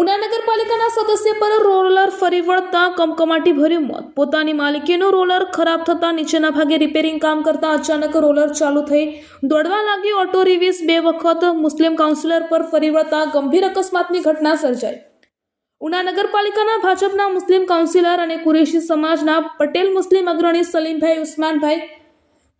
ઉના નગરપાલિકાના સદસ્ય પર રોલર ફરી વળતા કમકમાટી ભર્યું મોત. પોતાની માલિકીનો રોલર ખરાબ થતાં નીચેના ભાગે રિપેરિંગ કામ કરતા અચાનક રોલર ચાલુ થઈ. દોડવા લાગી ઓટો રિવિઝ બે વખત. મુસ્લિમ કાઉન્સિલર પર ફરી વળતા ગંભીર અકસ્માતની ઘટના સર્જાઈ. ઉના નગરપાલિકાના ભાજપના મુસ્લિમ કાઉન્સિલર અને કુરેશી સમાજના પટેલ મુસ્લિમ અગ્રણી સલીમભાઈ ઉસ્માનભાઈ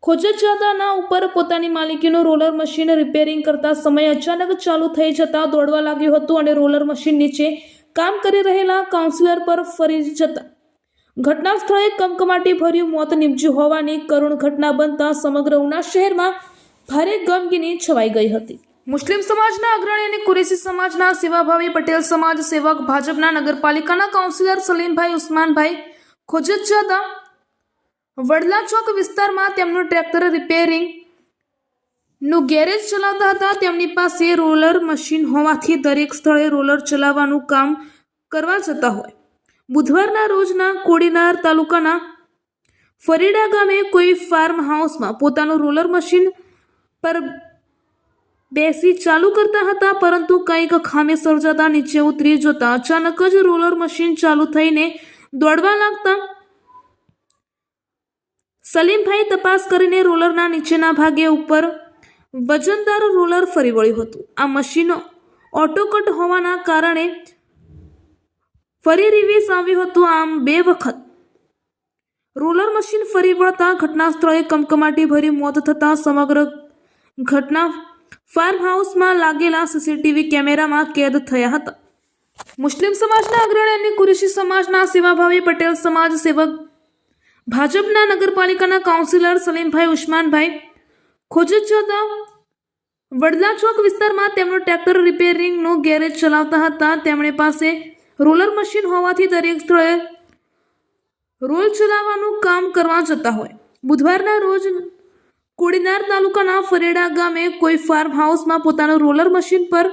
ખોજતજાદાના ઉપર પોતાની માલિકીનું રોલર મશીન રિપેરિંગ કરતા સમય અચાનક ચાલુ થઈ જતા દોડવા લાગ્યું હતું અને રોલર મશીન નીચે કામ કરી રહેલા કાઉન્સિલર પર ફરી જતા. ઘટના સ્થળે કમકમાટી ભર્યું મોત નીપજ્યું હોવાની કરુણ ઘટના બનતા સમગ્ર ઉના શહેરમાં ભારે ગમગીની છવાઈ ગઈ હતી. મુસ્લિમ સમાજના અગ્રણી અને કુરેશી સમાજના સેવાભાવી પટેલ સમાજ સેવક ભાજપના નગરપાલિકાના કાઉન્સિલર સલીમભાઈ ઉસ્માનભાઈ ખોજતજાદા વડલા ચોક વિસ્તારમાં તેમનું ટ્રેક્ટર રિપેરિંગનું ગેરેજ ચલાવતા હતા. તેમની પાસે રોલર મશીન હોવાથી દરેક સ્થળે રોલર ચલાવવાનું કામ કરવા જતા હોય. બુધવારના રોજના કોડીનાર તાલુકાના ફરીડા ગામે કોઈ ફાર્મ હાઉસમાં પોતાનું રોલર મશીન પર બેસી ચાલુ કરતા હતા, પરંતુ કંઈક ખામી સર્જાતા નીચે ઉતરી જતા અચાનક જ રોલર મશીન ચાલુ થઈને દોડવા લાગતા સલીમભાઈ તપાસ કરીને રોલરના નીચેના ભાગે ઉપર વજનદાર રોલર ફરી વળ્યું હતું. આ મશીનો ઓટોકટ હોવાના કારણે ફરી રિવેસ આવ્યું હતું. આમ બે વખત રોલર મશીન ફરી વળતા ઘટના સ્થળે કમકમાટી ભરી મોત થતાં સમગ્ર ઘટના ફાર્મ હાઉસમાં લાગેલા સીસીટીવી કેમેરામાં કેદ થયા હતા. મુસ્લિમ સમાજના અગ્રણી અને કુરેશી સમાજના સેવાભાવી પટેલ સમાજ સેવક ભાજપના નગરપાલિકાના કાઉન્સિલર સલીમભાઈ ઉસ્માનભાઈ ખોજતજાદા વડલા ચોક વિસ્તારમાં તેમનું ટ્રેક્ટર રિપેરિંગનું ગેરેજ ચલાવતા હતા. તેમણે પાસે રોલર મશીન હોવાથી દરેક સ્થળે રોલ ચલાવવાનું કામ કરવા જતા હોય. બુધવારના રોજ કોડીનાર તાલુકાના ફરેડા ગામે કોઈ ફાર્મ હાઉસમાં પોતાનું રોલર મશીન પર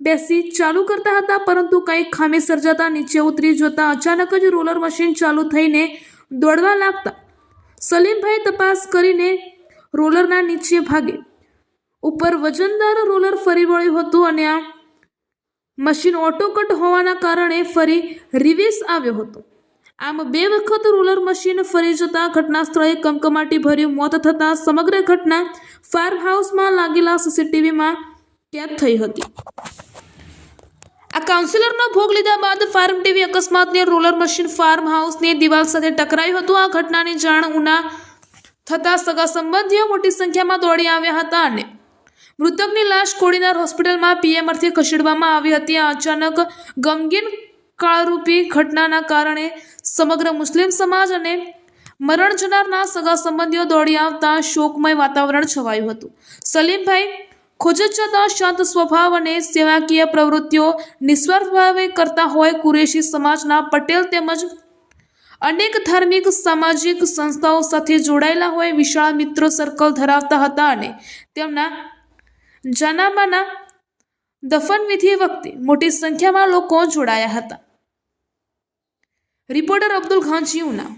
બેસી ચાલુ કરતા હતા, પરંતુ કંઈક ખામી સર્જાતા નીચે ઉતરી જતા અચાનક જ રોલર મશીન ચાલુ થઈને દોડવા લાગતા. સલીમભાઈ તપાસ કરીને રોલરના નીચે ભાગે. ઉપર વજનદાર રોલર ફરી વળ્યું હતું અને આ મશીન ઓટોકટ હોવાના કારણે ફરી રિવેસ આવ્યો હતો. આમ બે વખત રોલર મશીન ફરી જતા ઘટના સ્થળે કમકમાટી ભર્યું મોત થતાં સમગ્ર ઘટના ફાર્મ હાઉસમાં લાગેલા સીસીટીવીમાં કેદ થઈ હતી. આ કાઉન્સિલરનો ભોગ લીધા બાદ ફાર્મ ટીવી અકસ્માતની રોલર મશીન ફાર્મ હાઉસની દિવાલ સાથે ટકરાયું હતું. આ ઘટનાની જાણ ઉના થતાં સગા સંબંધીઓ મોટી સંખ્યામાં દોડી આવ્યા હતા અને મૃતકની લાશ કોડીનાર હોસ્પિટલમાં પીએમઆરથી ખસેડવામાં આવી હતી. આ અચાનક ગમગીન કાળરૂપી ઘટનાના કારણે સમગ્ર મુસ્લિમ સમાજ અને મરણ જનારના સગા સંબંધીઓ દોડી આવતા શોકમય વાતાવરણ છવાયું હતું. સલીમભાઈ ખોજત જતા શાંત સ્વભાવ અને સેવાકીય પ્રવૃત્તિઓ નિસ્વાર્થ ભાવે કરતા હોય કુરેશી સમાજના પટેલ તેમજ અનેક ધાર્મિક, સામાજિક સંસ્થાઓ સાથે જોડાયેલા હોય વિશાળ મિત્રો સર્કલ ધરાવતા હતા અને તેમના જાનામાના દફન વિધિ વખતે મોટી સંખ્યામાં લોકો જોડાયા હતા. રિપોર્ટર અબ્દુલ ખાન ઉના